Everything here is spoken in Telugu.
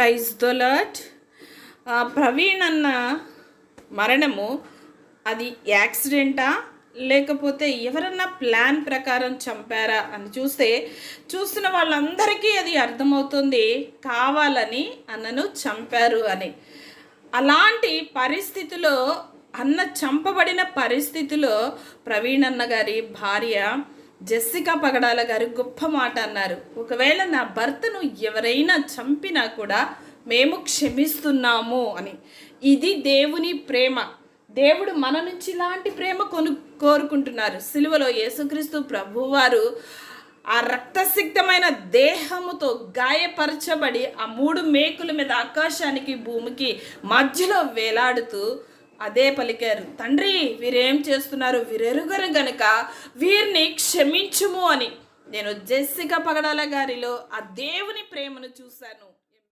ప్రైజ్ దొలట్ ప్రవీణ్ అన్న మరణము అది యాక్సిడెంటా? లేకపోతే ఎవరన్నా ప్లాన్ ప్రకారం చంపారా? అని చూస్తే చూస్తున్న వాళ్ళందరికీ అది అర్థమవుతుంది. కావాలని అన్నను చంపారు అని. అలాంటి పరిస్థితిలో అన్న చంపబడిన పరిస్థితిలో ప్రవీణ్ అన్న గారి భార్య జెస్సికా పగడాల గారు గొప్ప మాట అన్నారు. ఒకవేళ నా భర్తను ఎవరైనా చంపినా కూడా మేము క్షమిస్తున్నాము అని. ఇది దేవుని ప్రేమ. దేవుడు మన నుంచి ఇలాంటి ప్రేమ కొను కోరుకుంటున్నారు. సిలువలో యేసుక్రీస్తు ప్రభువారు ఆ రక్తసిక్తమైన దేహముతో గాయపరచబడి ఆ మూడు మేకుల మీద ఆకాశానికి భూమికి మధ్యలో వేలాడుతూ అదే పలికారు. తండ్రి వీరేం చేస్తున్నారు? వీరెరుగరు గనుక వీరిని క్షమించుము అని. నేను జెస్సిక పగడాల గారిలో ఆ దేవుని ప్రేమను చూశాను.